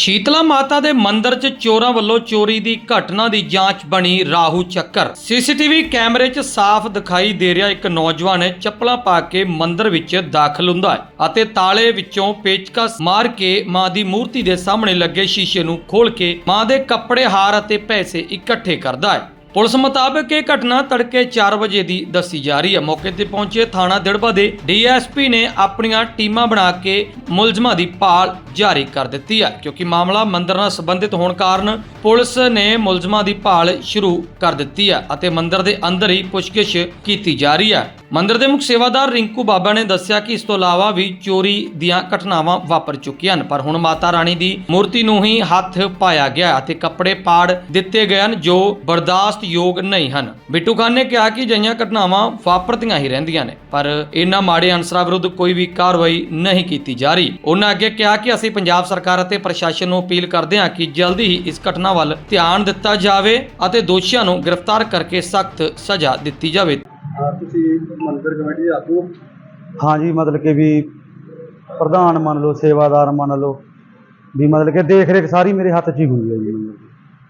ਸ਼ੀਤਲਾ ਮਾਤਾ ਦੇ ਮੰਦਿਰ 'ਚ ਚੋਰਾਂ ਵੱਲੋਂ ਚੋਰੀ ਦੀ ਘਟਨਾ ਦੀ ਜਾਂਚ ਬਣੀ ਰਾਹੂ ਚੱਕਰ। ਸੀਸੀਟੀਵੀ ਕੈਮਰੇ 'ਚ ਸਾਫ਼ ਦਿਖਾਈ ਦੇ ਰਿਹਾ ਇੱਕ ਨੌਜਵਾਨ ਚੱਪਲਾਂ ਪਾ ਕੇ ਮੰਦਿਰ ਵਿੱਚ ਦਾਖਲ ਹੁੰਦਾ ਹੈ ਅਤੇ ਤਾਲੇ ਵਿੱਚੋਂ ਪੇਚਕਸ ਮਾਰ ਕੇ ਮਾਂ ਦੀ ਮੂਰਤੀ ਦੇ ਸਾਹਮਣੇ ਲੱਗੇ ਸ਼ੀਸ਼ੇ ਨੂੰ ਖੋਲ ਕੇ ਮਾਂ ਦੇ ਕੱਪੜੇ, ਹਾਰ ਅਤੇ ਪੈਸੇ ਇਕੱਠੇ ਕਰਦਾ ਹੈ। ਪੁਲਿਸ ਮੁਤਾਬਕ ਇਹ ਘਟਨਾ ਤੜਕੇ 4 ਵਜੇ ਦੀ ਦੱਸੀ ਜਾ ਰਹੀ ਹੈ। ਮੌਕੇ ਤੇ ਪਹੁੰਚੇ ਥਾਣਾ ਦਿੜਬਾ ਦੇ ਡੀਐਸਪੀ ਨੇ ਆਪਣੀਆਂ ਟੀਮਾਂ ਬਣਾ ਕੇ ਮੁਲਜ਼ਮਾਂ ਦੀ ਭਾਲ ਜਾਰੀ ਕਰ ਦਿੱਤੀ ਹੈ, ਕਿਉਂਕਿ ਮਾਮਲਾ ਮੰਦਰ ਨਾਲ ਸੰਬੰਧਿਤ ਹੋਣ ਕਾਰਨ ਪੁਲਿਸ ਨੇ ਮੁਲਜ਼ਮਾਂ ਦੀ ਭਾਲ ਸ਼ੁਰੂ ਕਰ ਦਿੱਤੀ ਹੈ ਅਤੇ ਮੰਦਰ ਦੇ ਅੰਦਰ ਹੀ ਪੁੱਛਗਿੱਛ ਕੀਤੀ ਜਾ ਰਹੀ ਹੈ। ਮੰਦਰ ਦੇ ਮੁਖ ਸੇਵਾਦਾਰ ਰਿੰਕੂ ਬਾਬਾ ਨੇ ਦੱਸਿਆ ਕਿ ਇਸ ਤੋਂ ਇਲਾਵਾ ਵੀ ਚੋਰੀ ਦੀਆਂ ਘਟਨਾਵਾਂ ਵਾਪਰ ਚੁੱਕੀਆਂ ਹਨ, ਪਰ ਹੁਣ ਮਾਤਾ ਰਾਣੀ ਦੀ ਮੂਰਤੀ ਨੂੰ ਹੀ ਹੱਥ ਪਾਇਆ ਗਿਆ ਅਤੇ ਕੱਪੜੇ ਪਾੜ ਦਿੱਤੇ ਗਏ ਹਨ, ਜੋ ਬਰਦਾਸ਼ਤ ਯੋਗ ਨਹੀਂ ਹਨ। ਬਿੱਟੂ ਖਾਨ ਨੇ ਕਿਹਾ ਕਿ ਅਜਿਹੀਆਂ ਘਟਨਾਵਾਂ ਵਾਪਰਦੀਆਂ ਹੀ ਰਹਿੰਦੀਆਂ ਨੇ ਪਰ ਇਹਨਾਂ ਮਾੜੇ ਅਨਸਰਾਂ ਵਿਰੁੱਧ ਕੋਈ ਵੀ ਕਾਰਵਾਈ ਨਹੀਂ ਕੀਤੀ ਜਾ ਰਹੀ। ਉਹਨਾਂ ਅੱਗੇ ਕਿਹਾ ਕਿ ਅਸੀਂ ਪੰਜਾਬ ਸਰਕਾਰ ਅਤੇ ਪ੍ਰਸ਼ਾਸਨ ਨੂੰ ਅਪੀਲ ਕਰਦੇ ਹਾਂ ਕਿ ਜਲਦੀ ਹੀ ਇਸ ਘਟਨਾ ਵੱਲ ਧਿਆਨ ਦਿੱਤਾ ਜਾਵੇ ਅਤੇ ਦੋਸ਼ੀਆਂ ਨੂੰ ਗ੍ਰਿਫਤਾਰ ਕਰਕੇ ਸਖਤ ਸਜ਼ਾ ਦਿੱਤੀ ਜਾਵੇ। ਤੁਸੀਂ ਮੰਦਿਰ ਕਮੇਟੀ ਦੇ ਆਗੂ ਹੋ। ਹਾਂ ਜੀ ਮਤਲਬ ਕਿ ਵੀ ਪ੍ਰਧਾਨ ਮੰਨ ਲਓ ਸੇਵਾਦਾਰ ਮੰਨ ਲਓ ਵੀ ਮਤਲਬ ਕਿ ਦੇਖ ਰੇਖ ਸਾਰੀ ਮੇਰੇ ਹੱਥ 'ਚ ਹੀ ਹੁੰਦੀ ਹੈ ਜੀ।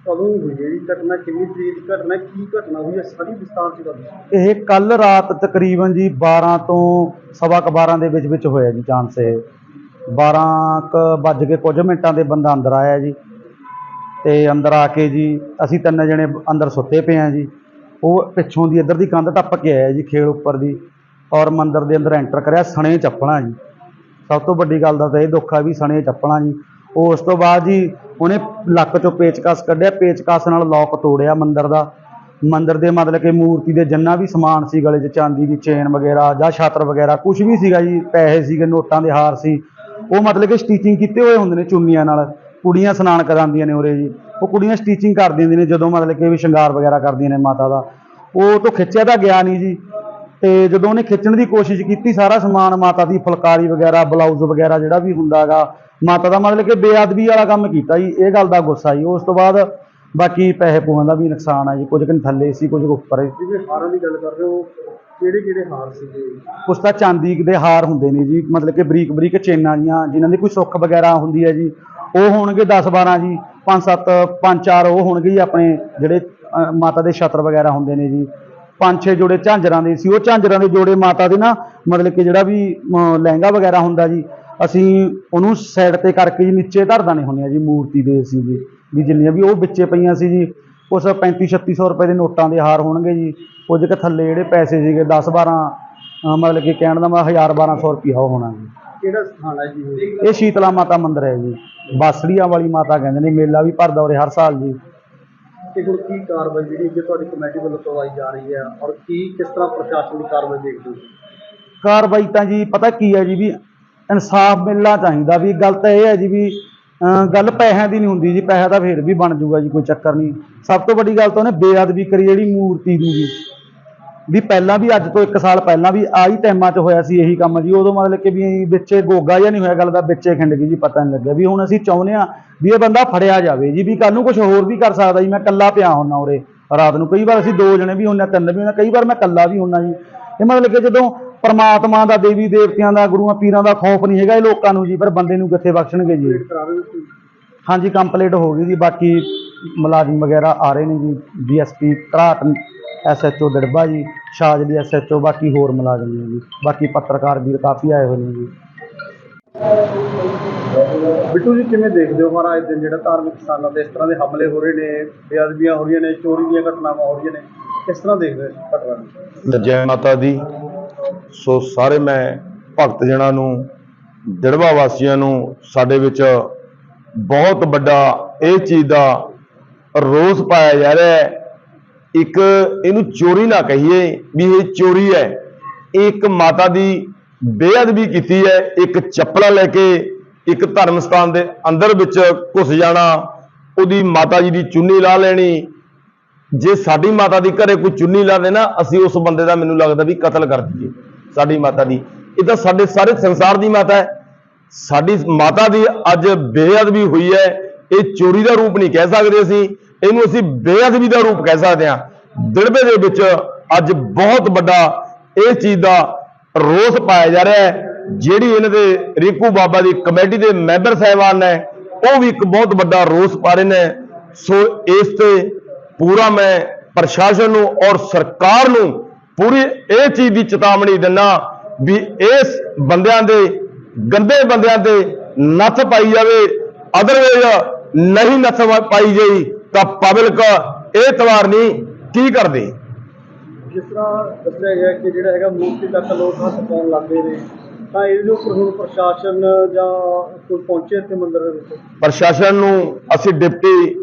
ਕਦੋਂ ਹੋਈ ਜਿਹੜੀ ਘਟਨਾ ਕਿੰਨੀ ਤਰੀਕ ਦੀ ਘਟਨਾ, ਕੀ ਘਟਨਾ ਹੋਈ ਹੈ? ਸਾਰੀ ਵਿਸਤਾਰ ਚ ਦੱਸੋ। ਇਹ ਕੱਲ ਰਾਤ ਤਕਰੀਬਨ ਜੀ 12 ਤੋਂ ਸਵਾ ਕੁ 12 ਦੇ ਵਿੱਚ ਵਿੱਚ ਹੋਇਆ ਜੀ ਚਾਂਸ ਇਹ। 12 ਕ ਵੱਜ ਕੇ ਕੁਝ ਮਿੰਟਾਂ ਦੇ ਬੰਦਾ ਅੰਦਰ ਆਇਆ ਜੀ ਤੇ ਅੰਦਰ ਆ ਕੇ ਜੀ ਅਸੀਂ ਤਿੰਨ ਜਣੇ ਅੰਦਰ ਸੁੱਤੇ ਪਏ ਆ ਜੀ। ਉਹ ਪਿੱਛੋਂ ਦੀ ਇੱਧਰ ਦੀ ਕੰਧ ਟੱਪ ਕੇ ਆਇਆ ਜੀ ਖੇਲ ਉੱਪਰ ਦੀ ਔਰ ਮੰਦਰ ਦੇ ਅੰਦਰ ਐਂਟਰ ਕਰਿਆ ਸਣੇ ਚੱਪਣਾ ਜੀ। ਸਭ ਤੋਂ ਵੱਡੀ ਗੱਲ ਦਾ ਤਾਂ ਇਹ ਦੁੱਖ ਆ ਵੀ ਸਣੇ ਚੱਪਣਾ ਜੀ। ਉਸ ਤੋਂ ਬਾਅਦ ਜੀ ਉਹਨੇ ਲੱਕ ਚੋਂ ਪੇਚਕਸ ਕੱਢਿਆ, ਪੇਚਕਸ ਨਾਲ ਲੋਕ ਤੋੜਿਆ ਮੰਦਰ ਦਾ। ਮੰਦਰ ਦੇ ਮਤਲਬ ਕਿ ਮੂਰਤੀ ਦੇ ਜਿੰਨਾ ਵੀ ਸਮਾਨ ਸੀ ਗਲੇ 'ਚ, ਚਾਂਦੀ ਦੀ ਚੇਨ ਵਗੈਰਾ ਜਾਂ ਛਾਤਰ ਵਗੈਰਾ ਕੁਝ ਵੀ ਸੀਗਾ ਜੀ, ਪੈਸੇ ਸੀਗੇ, ਨੋਟਾਂ ਦੇ ਹਾਰ ਸੀ। ਉਹ ਮਤਲਬ ਕਿ ਸਟੀਚਿੰਗ ਕੀਤੇ ਹੋਏ ਹੁੰਦੇ ਨੇ ਚੁੰਨੀਆਂ ਨਾਲ। ਕੁੜੀਆਂ ਸਨਾਨ ਕਰਾਉਂਦੀਆਂ ਨੇ ਉਰੇ ਜੀ। ਉਹ ਕੁੜੀਆਂ ਸਟੀਚਿੰਗ ਕਰ ਦਿੰਦੀਆਂ ਨੇ ਜਦੋਂ ਮਤਲਬ ਕਿ ਵੀ ਸ਼ਿੰਗਾਰ ਵਗੈਰਾ ਕਰਦੀਆਂ ਨੇ ਮਾਤਾ ਦਾ। ਉਹ ਤੋਂ ਖਿੱਚਿਆ ਤਾਂ ਗਿਆ ਨਹੀਂ ਜੀ। ਤੇ ਜਦੋਂ ਉਹਨੇ ਖਿੱਚਣ ਦੀ ਕੋਸ਼ਿਸ਼ ਕੀਤੀ ਸਾਰਾ ਸਮਾਨ ਮਾਤਾ ਦੀ ਫੁਲਕਾਰੀ ਵਗੈਰਾ ਬਲਾਊਜ਼ ਵਗੈਰਾ ਜਿਹੜਾ ਵੀ ਹੁੰਦਾਗਾ ਮਾਤਾ ਦਾ ਮਤਲਬ ਕਿ ਬੇਅਦਬੀ ਵਾਲਾ ਕੰਮ ਕੀਤਾ ਜੀ ਇਹ ਗੱਲ ਦਾ ਗੁੱਸਾ ਜੀ। ਉਸ ਤੋਂ ਬਾਅਦ ਬਾਕੀ ਪੈਸੇ ਪੂਹਾਂ ਦਾ ਵੀ ਨੁਕਸਾਨ ਆ ਜੀ ਕੁਝ ਕੁ ਥੱਲੇ ਸੀ ਕੁਝ ਕੁ ਉੱਪਰ। ਸੀ। ਜਿਵੇਂ ਹਾਰਾਂ ਦੀ ਗੱਲ ਕਰ ਰਹੇ ਹੋ ਕਿਹੜੇ ਕਿਹੜੇ ਹਾਰ ਸੀਗੇ? ਕੁਛ ਤਾਂ ਚਾਂਦੀ ਦੇ ਹਾਰ ਹੁੰਦੇ ਨੇ ਜੀ ਮਤਲਬ ਕਿ ਬਰੀਕ ਬਰੀਕ ਚੇਨਾਂ ਜੀਆਂ ਜਿਨ੍ਹਾਂ ਦੀ ਕੋਈ ਸੁੱਖ ਵਗੈਰਾ ਹੁੰਦੀ ਹੈ ਜੀ। ਉਹ ਹੋਣਗੇ 10 12 ਜੀ 5 7 5 4 ਉਹ ਹੋਣਗੇ ਜੀ ਆਪਣੇ ਜਿਹੜੇ ਮਾਤਾ ਦੇ ਛਤਰ ਵਗੈਰਾ ਹੁੰਦੇ ਨੇ ਜੀ। ਪੰਜ ਛੇ ਜੋੜੇ ਝਾਂਜਰਾਂ ਦੇ ਸੀ। ਉਹ ਝਾਂਜਰਾਂ ਦੇ ਜੋੜੇ ਮਾਤਾ ਦੇ ਨਾ ਮਤਲਬ ਕਿ ਜਿਹੜਾ ਵੀ ਲਹਿੰਗਾ ਵਗੈਰਾ ਹੁੰਦਾ ਜੀ ਅਸੀਂ ਉਹਨੂੰ ਸਾਈਡ ਤੇ ਕਰਕੇ ਜੀ ਨੀਚੇ ਧਰ ਦਾਣੇ ਹੁੰਦੇ ਆ ਜੀ ਮੂਰਤੀ ਦੇ ਸੀ ਜੀ ਵੀ ਜਿੰਨੀਆਂ ਵੀ ਉਹ ਵਿੱਚੇ ਪਈਆਂ ਸੀ ਜੀ ਉਸ 35 3600 ਰੁਪਏ ਦੇ ਨੋਟਾਂ ਦੇ ਹਾਰ ਹੋਣਗੇ ਜੀ। ਕੁਝ ਕੁ ਥੱਲੇ ਜਿਹੜੇ ਪੈਸੇ ਸੀਗੇ 10 12 ਅ, ਮਤਲਬ ਕਿ ਕਹਿਣ ਦਾ ਮੈਂ 1000 1200 ਰੁਪਇਆ ਉਹ ਹੋਣਾ ਜੀ। ਕਿਹੜਾ ਸਥਾਨ ਹੈ ਜੀ? ਇਹ? ਇਹ ਸ਼ੀਤਲਾ ਮਾਤਾ ਮੰਦਿਰ ਹੈ ਜੀ। ਬਾਸੜੀਆਂ ਵਾਲੀ ਮਾਤਾ ਕਹਿੰਦੇ ਨੇ ਮੇਲਾ ਵੀ ਭਰਦਾ ਉਰੇ ਹਰ ਸਾਲ ਜੀ। ਤੇ ਹੁਣ ਕੀ ਕਾਰਵਾਈ ਜਿਹੜੀ ਕਿ ਤੁਹਾਡੀ ਕਮੇਟੀ ਵੱਲੋਂ ਕਰਵਾਈ ਜਾ ਰਹੀ ਹੈ ਔਰ ਕੀ ਕਿਸ ਤਰ੍ਹਾਂ ਪ੍ਰਸ਼ਾਸਨ ਦੀ ਕਾਰਵਾਈ ਦੇਖਦੇ ਹੋ? ਕਾਰਵਾਈ ਤਾਂ ਜੀ ਪਤਾ ਕੀ ਹੈ ਜੀ ਵੀ ਇਨਸਾਫ ਮਿਲਣਾ ਚਾਹੀਦਾ ਵੀ ਗੱਲ ਤਾਂ ਇਹ ਹੈ ਜੀ ਵੀ, ਅਹ, ਗੱਲ ਪੈਸਿਆਂ ਦੀ ਨਹੀਂ ਹੁੰਦੀ ਜੀ, ਪੈਸਾ ਤਾਂ ਫੇਰ ਵੀ ਬਣ ਜਾਊਗਾ ਜੀ, ਕੋਈ ਚੱਕਰ ਨਹੀਂ। ਸਭ ਤੋਂ ਵੱਡੀ ਗੱਲ ਤਾਂ ਉਹਨੇ ਬੇਅਦਬੀ ਕਰੀ ਜਿਹੜੀ ਮੂਰਤੀ ਦੀ ਜੀ। ਵੀ ਪਹਿਲਾਂ ਵੀ ਅੱਜ ਤੋਂ 1 ਸਾਲ ਪਹਿਲਾਂ ਵੀ ਆਹੀ ਟਾਈਮਾਂ 'ਚ ਹੋਇਆ ਸੀ ਇਹੀ ਕੰਮ ਜੀ। ਉਦੋਂ ਮਤਲਬ ਕਿ ਵੀ ਵਿੱਚੇ ਗੋਗਾ ਜਾਂ ਨਹੀਂ ਹੋਇਆ ਗੱਲ ਦਾ ਵਿੱਚੇ ਖਿੰਡ ਗਈ ਜੀ ਪਤਾ ਨਹੀਂ ਲੱਗਿਆ। ਵੀ ਹੁਣ ਅਸੀਂ ਚਾਹੁੰਦੇ ਆ ਵੀ ਇਹ ਬੰਦਾ ਫੜਿਆ ਜਾਵੇ ਜੀ ਵੀ ਕੱਲ ਨੂੰ ਕੁਝ ਹੋਰ ਵੀ ਕਰ ਸਕਦਾ ਜੀ। ਮੈਂ ਇਕੱਲਾ ਪਿਆ ਹੁੰਨਾ ਉਰੇ ਰਾਤ ਨੂੰ। ਕਈ ਵਾਰ ਅਸੀਂ ਦੋ ਜਣੇ ਵੀ ਹੁੰਨੇ ਤਿੰਨ ਵੀ ਹੁੰਨੇ ਕਈ ਵਾਰ ਮੈਂ ਇਕੱਲਾ ਵੀ ਹੁੰਨਾ ਜੀ। ਇਹ ਮਤਲਬ ਕਿ ਜਦੋਂ ਪਰਮਾਤਮਾ ਦਾ ਦੇਵੀ ਦੇਵਤਿਆਂ ਦਾ ਗੁਰੂਆਂ ਪੀਰਾਂ ਦਾ ਖੌਫ ਨਹੀਂ ਹੈਗਾ ਇਹ ਲੋਕਾਂ ਨੂੰ ਜੀ ਪਰ ਬੰਦੇ ਨੂੰ ਕਿੱਥੇ ਬਖਸ਼ਣਗੇ ਜੀ? ਹਾਂਜੀ ਕੰਪਲੀਟ ਹੋ ਗਈ ਜੀ। ਬਾਕੀ ਮੁਲਾਜ਼ਮ ਵਗੈਰਾ ਆ ਰਹੇ ਨੇ ਜੀ ਡੀਐਸਪੀ ਘਰਾਟ ਐਸਐਚਓ ਦੜਬਾ ਜੀ ਸ਼ਾਜਲੀ ਐਸਐਚਓ ਬਾਕੀ ਹੋਰ ਮੁਲਾਜ਼ਮ ਨੇ ਜੀ। ਬਾਕੀ ਪੱਤਰਕਾਰ ਵੀਰ ਕਾਫੀ ਆਏ ਹੋਏ ਨੇ ਜੀ। ਬਿੱਟੂ ਜੀ ਕਿਵੇਂ ਦੇਖਦੇ ਹੋ ਮਹਾਰਾਜ ਦਿਨ? ਜਿਹੜਾ ਧਾਰਮਿਕ ਸਥਾਨਾਂ ਤੇ ਇਸ ਤਰ੍ਹਾਂ ਦੇ ਹਮਲੇ ਹੋ ਰਹੇ ਨੇ ਬੇਅਦਬੀਆਂ ਹੋ ਰਹੀਆਂ ਨੇ ਚੋਰੀ ਦੀਆਂ ਘਟਨਾਵਾਂ ਹੋ ਰਹੀਆਂ ਨੇ ਕਿਸ ਤਰ੍ਹਾਂ ਦੇਖਦੇ ਹੋ ਘਟਨਾ ਜੈ ਮਾਤਾ ਦੀ। ਸੋ ਸਾਰੇ ਮੈਂ ਭਗਤ ਜਨਾਂ ਨੂੰ ਦਿੜਵਾ ਵਾਸੀਆਂ ਨੂੰ ਸਾਡੇ ਵਿੱਚ ਬਹੁਤ ਵੱਡਾ ਇਹ ਚੀਜ਼ ਦਾ ਰੋਸ ਪਾਇਆ ਜਾ ਰਿਹਾ ਹੈ ਇੱਕ ਇਹਨੂੰ ਚੋਰੀ ਨਾ ਕਹੀਏ ਵੀ ਇਹ ਚੋਰੀ ਹੈ। ਇਹ ਇੱਕ ਮਾਤਾ ਦੀ ਬੇਅਦਬੀ ਕੀਤੀ ਹੈ। ਇੱਕ ਚੱਪਲਾਂ ਲੈ ਕੇ ਇੱਕ ਧਰਮ ਸਥਾਨ ਦੇ ਅੰਦਰ ਵਿੱਚ ਘੁਸ ਜਾਣਾ, ਉਹਦੀ ਮਾਤਾ ਜੀ ਦੀ ਚੁੰਨੀ ਲਾ ਲੈਣੀ। ਜੇ ਸਾਡੀ ਮਾਤਾ ਦੀ ਘਰੇ ਕੋਈ ਚੁੰਨੀ ਲਾ ਦੇ ਨਾ ਅਸੀਂ ਉਸ ਬੰਦੇ ਦਾ ਮੈਨੂੰ ਲੱਗਦਾ ਵੀ ਕਤਲ ਕਰ ਦਈਏ, ਸਾਡੀ ਮਾਤਾ ਦੀ। ਇਹ ਤਾਂ ਸਾਡੇ ਸਾਰੇ ਸੰਸਾਰ ਦੀ ਮਾਤਾ ਹੈ। ਸਾਡੀ ਮਾਤਾ ਦੀ ਅੱਜ ਬੇਅਦਬੀ ਹੋਈ ਹੈ। ਇਹ ਚੋਰੀ ਦਾ ਰੂਪ ਨਹੀਂ ਕਹਿ ਸਕਦੇ ਅਸੀਂ। ਇਹਨੂੰ ਅਸੀਂ ਬੇਅਦਬੀ ਦਾ ਰੂਪ ਕਹਿ ਸਕਦੇ ਹਾਂ। ਦਿੜਬੇ ਦੇ ਵਿੱਚ ਅੱਜ ਬਹੁਤ ਵੱਡਾ ਇਹ ਚੀਜ਼ ਦਾ ਰੋਸ ਪਾਇਆ ਜਾ ਰਿਹਾ ਹੈ, ਜਿਹੜੀ ਇਹਨਾਂ ਦੇ ਰੀਕੂ ਬਾਬਾ ਦੀ ਕਮੇਟੀ ਦੇ ਮੈਂਬਰ ਸਾਹਿਬਾਨ ਨੇ, ਉਹ ਵੀ ਇੱਕ ਬਹੁਤ ਵੱਡਾ ਰੋਸ ਪਾ ਰਹੇ ਨੇ। ਸੋ ਇਸ ਤੇ ਪੂਰਾ ਮੈਂ ਪ੍ਰਸ਼ਾਸਨ ਨੂੰ ਔਰ ਸਰਕਾਰ ਨੂੰ ਪੂਰੀ ਇਹ ਚੀਜ਼ ਦੀ ਚੇਤਾਵਨੀ ਦਿੰਦਾ ਵੀ ਇਸ ਬੰਦਿਆਂ ਦੇ, ਗੰਦੇ ਬੰਦਿਆਂ ਤੇ ਨੱਥ ਪਾਈ ਜਾਵੇ। ਅਦਰਵਾਈਜ਼ ਨਹੀਂ ਨੱਥ ਪਾਈ ਜਾਈ ਤਾਂ ਪਬਲਿਕ ਇਹ ਤਵਾਰ ਨਹੀਂ ਕੀ ਕਰਦੀ? ਜਿਸ ਤਰ੍ਹਾਂ ਦੱਸਿਆ ਗਿਆ ਕਿ ਜਿਹੜਾ ਹੈਗਾ ਮੂਰਤੀ ਤੱਕ ਲੋਕ ਹੱਥ ਪਾਉਣ ਲੱਗੇ ਨੇ ਤਾਂ ਇਹਦੇ ਉੱਪਰ ਹੁਣ ਪ੍ਰਸ਼ਾਸਨ ਜਾਂ ਕੋਈ ਪਹੁੰਚੇ ਇੱਥੇ ਮੰਦਿਰ ਦੇ ਵਿੱਚ? ਪ੍ਰਸ਼ਾਸਨ ਨੂੰ ਅਸੀਂ ਡਿਪਟੀ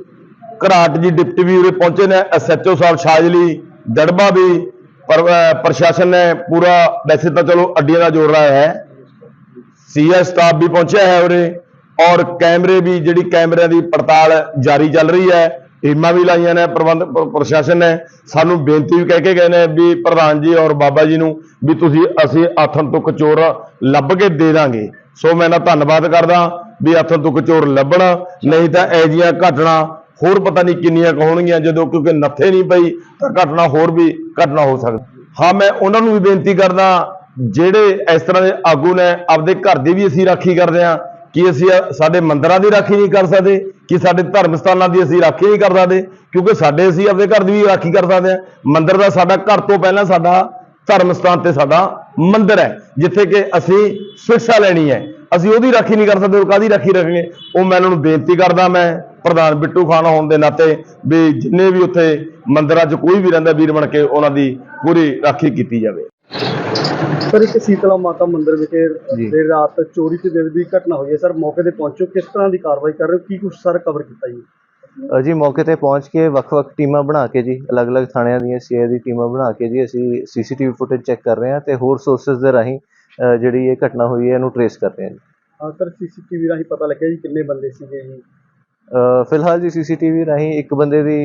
ਘਰਾਟ ਜੀ ਡਿਪਟੀ ਵੀ ਉਰੇ ਪਹੁੰਚੇ ਨੇ ਐਸਐਚਓ ਸਾਹਿਬ ਸ਼ਾਜਲੀ ਦੜਬਾ ਵੀ ਪ੍ਰਸ਼ਾਸਨ ਨੇ ਪੂਰਾ ਵੈਸੇ ਤਾਂ ਚਲੋ ਅੱਡੀਆਂ ਦਾ ਜੋੜ ਰਿਹਾ ਹੈ। ਸੀਐਸ ਸਟਾਫ ਵੀ ਪਹੁੰਚਿਆ ਹੈ ਉਰੇ। ਔਰ ਕੈਮਰੇ ਵੀ, ਜਿਹੜੀ ਕੈਮਰਿਆਂ ਦੀ ਪੜਤਾਲ ਜਾਰੀ ਚੱਲ ਰਹੀ ਹੈ, ਟੀਮਾਂ ਵੀ ਲਾਈਆਂ ਨੇ, ਪ੍ਰਬੰਧ ਪ੍ਰਸ਼ਾਸਨ ਨੇ। ਸਾਨੂੰ ਬੇਨਤੀ ਵੀ ਕਹਿ ਕੇ ਗਏ ਨੇ ਵੀ ਪ੍ਰਧਾਨ ਜੀ ਔਰ ਬਾਬਾ ਜੀ ਨੂੰ ਵੀ ਤੁਸੀਂ ਅਸੀਂ ਆਥਣ ਤੋਂ ਕਚੋਰ ਲੱਭ ਕੇ ਦੇ ਦਾਂਗੇ। ਸੋ ਮੈਂ ਨਾ ਧੰਨਵਾਦ ਕਰਦਾ ਵੀ ਆਥਣ ਤੋਂ ਕਚੋਰ ਲੱਭਣ, ਨਹੀਂ ਤਾਂ ਇਹ ਜੀਆਂ ਘਟਨਾ ਹੋਰ ਪਤਾ ਨਹੀਂ ਕਿੰਨੀਆਂ ਕੁ ਹੋਣਗੀਆਂ, ਜਦੋਂ ਕਿਉਂਕਿ ਨੱਥੇ ਨਹੀਂ ਪਈ, ਤਾਂ ਘਟਨਾ ਹੋਰ ਵੀ ਘਟਨਾ ਹੋ ਸਕਦੀ। ਹਾਂ, ਮੈਂ ਉਹਨਾਂ ਨੂੰ ਵੀ ਬੇਨਤੀ ਕਰਦਾ, ਜਿਹੜੇ ਇਸ ਤਰ੍ਹਾਂ ਦੇ ਆਗੂ ਨੇ, ਆਪਦੇ ਘਰ ਦੀ ਵੀ ਅਸੀਂ ਰਾਖੀ ਕਰਦੇ ਹਾਂ। ਕਿ ਅਸੀਂ ਸਾਡੇ ਮੰਦਰਾਂ ਦੀ ਰਾਖੀ ਨਹੀਂ ਕਰ ਸਕਦੇ? ਕੀ ਸਾਡੇ ਧਰਮ ਸਥਾਨਾਂ ਦੀ ਅਸੀਂ ਰਾਖੀ ਨਹੀਂ ਕਰ ਸਕਦੇ? ਕਿਉਂਕਿ ਸਾਡੇ ਅਸੀਂ ਆਪਦੇ ਘਰ ਦੀ ਵੀ ਰਾਖੀ ਕਰ ਸਕਦੇ ਹਾਂ। ਮੰਦਰ ਦਾ ਸਾਡਾ ਘਰ ਤੋਂ ਪਹਿਲਾਂ ਸਾਡਾ ਧਰਮ ਸਥਾਨ ਤੇ ਸਾਡਾ ਮੰਦਰ ਹੈ, ਜਿੱਥੇ ਕਿ ਅਸੀਂ ਸਿੱਖਿਆ ਲੈਣੀ ਹੈ। ਅਸੀਂ ਉਹਦੀ ਰਾਖੀ ਨਹੀਂ ਕਰ ਸਕਦੇ, ਉਹ ਕਾਦੀ ਰਾਖੀ ਰੱਖਾਂਗੇ ਉਹ ਮੈਂ ਇਹਨਾਂ ਨੂੰ ਬੇਨਤੀ ਕਰਦਾ ਮੈਂ, ਪ੍ਰਧਾਨ ਬਿੱਟੂ ਖਾਨ ਹੋਣ ਦੇ ਨਾਤੇ, ਵੀ ਜਿੰਨੇ ਵੀ ਉੱਥੇ ਮੰਦਰਾਂ 'ਚ ਕੋਈ ਵੀ ਰਹਿੰਦਾ ਵੀਰ ਬਣ ਕੇ, ਉਹਨਾਂ ਦੀ ਪੂਰੀ ਰਾਖੀ ਕੀਤੀ ਜਾਵੇ। ਸਰ ਇੱਕ ਸੀਤਲਾ ਮਾਤਾ ਮੰਦਿਰ ਵਿਖੇ ਜੀ। ਦੇਰ ਰਾਤ ਚੋਰੀ ਤੇ ਦਿਲ ਦੀ ਘਟਨਾ ਹੋਈ ਹੈ। ਸਰ ਮੌਕੇ ਤੇ ਪਹੁੰਚੋ। ਕਿਸ ਤਰ੍ਹਾਂ ਦੀ ਕਾਰਵਾਈ ਕਰ ਰਹੇ ਹੋ? ਕੀ ਕੁਝ ਸਰ ਕਵਰ ਕੀਤਾ ਜੀ? ਅ, ਜੀ ਮੌਕੇ ਤੇ ਪਹੁੰਚ ਕੇ ਵੱਖ-ਵੱਖ ਟੀਮਾਂ ਬਣਾ ਕੇ ਜੀ ਅਲੱਗ-ਅਲੱਗ ਥਾਣਿਆਂ ਦੀਆਂ ਸੀਆਈ ਦੀ ਟੀਮਾਂ ਬਣਾ ਕੇ ਜੀ ਅਸੀਂ ਸੀਸੀਟੀਵੀ ਫੁਟੇਜ ਚੈੱਕ ਕਰ ਰਹੇ ਹਾਂ ਤੇ ਹੋਰ ਸੋਰਸਸ ਦੇ ਰਾਹੀਂ ਅ, ਜਿਹੜੀ ਇਹ ਘਟਨਾ ਹੋਈ ਹੈ ਇਹਨੂੰ ਟਰੇਸ ਕਰ ਰਹੇ ਹਾਂ ਜੀ। ਹਾਂ ਸਰ ਸੀਸੀਟੀਵੀ ਰਾਹੀਂ ਪਤਾ ਲੱਗਿਆ ਜੀ ਕਿੰਨੇ ਬੰਦੇ ਸੀਗੇ ਜੀ। ਫਿਲਹਾਲ ਜੀ ਸੀਸੀਟੀਵੀ ਰਾਹੀਂ ਇੱਕ ਬੰਦੇ ਦੀ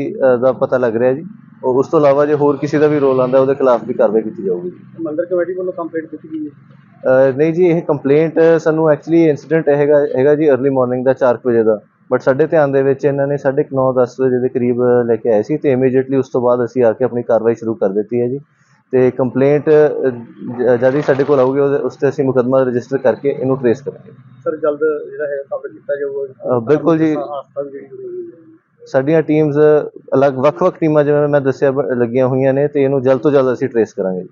ਦਾ ਪਤਾ ਲੱਗ ਰਿਹਾ ਜੀ। ਉਸ ਤੋਂ ਇਲਾਵਾ ਜੇ ਹੋਰ ਕਿਸੇ ਦਾ ਵੀ ਰੋਲ ਆਂਦਾ ਉਹਦੇ ਖਿਲਾਫ ਵੀ ਕਾਰਵਾਈ ਕੀਤੀ ਜਾਊਗੀ ਜੀ। ਮੰਦਿਰ ਕਮੇਟੀ ਵੱਲੋਂ ਕੰਪਲੇਂਟ ਦਿੱਤੀ ਗਈ ਹੈ? ਨਹੀਂ ਜੀ ਇਹ ਕੰਪਲੇਂਟ ਸਾਨੂੰ ਐਕਚੁਅਲੀ ਇਨਸੀਡੈਂਟ ਹੈਗਾ ਹੈਗਾ ਜੀ अर्ਲੀ ਮਾਰਨਿੰਗ ਦਾ 4 ਵਜੇ ਦਾ। ਬਟ ਸਾਡੇ ਧਿਆਨ ਦੇ ਵਿੱਚ ਇਹਨਾਂ ਨੇ 9:30 10 ਵਜੇ ਦੇ ਕਰੀਬ ਲੈ ਕੇ ਆਏ ਸੀ ਤੇ ਇਮੀਡੀਏਟਲੀ ਉਸ ਤੋਂ ਬਾਅਦ ਅਸੀਂ ਆ ਕੇ ਆਪਣੀ ਕਾਰਵਾਈ ਸ਼ੁਰੂ ਕਰ ਦਿੱਤੀ ਹੈ ਜੀ। ਤੇ ਕੰਪਲੇਂਟ ਜਦ ਹੀ ਸਾਡੇ ਕੋਲ ਆਊਗੀ ਉਸ ਤੇ ਅਸੀਂ ਮੁਕੱਦਮਾ ਰਜਿਸਟਰ ਕਰਕੇ ਇਹਨੂੰ ਟਰੇਸ ਕਰਾਂਗੇ। ਸਰ ਜਲਦ ਜਿਹੜਾ ਹੈ ਕਵਰ ਕੀਤਾ ਜਾਊਗਾ। ਬਿਲਕੁਲ ਜੀ। ਸਾਡੀਆਂ ਟੀਮਸ ਅਲੱਗ ਵੱਖ-ਵੱਖ ਟੀਮਾਂ ਜਿਵੇਂ ਮੈਂ ਦੱਸਿਆ ਲੱਗੀਆਂ ਹੋਈਆਂ ਨੇ ਤੇ ਇਹਨੂੰ ਜਲਦ ਤੋਂ ਜਲਦ ਅਸੀਂ ਟਰੇਸ ਕਰਾਂਗੇ ਜੀ।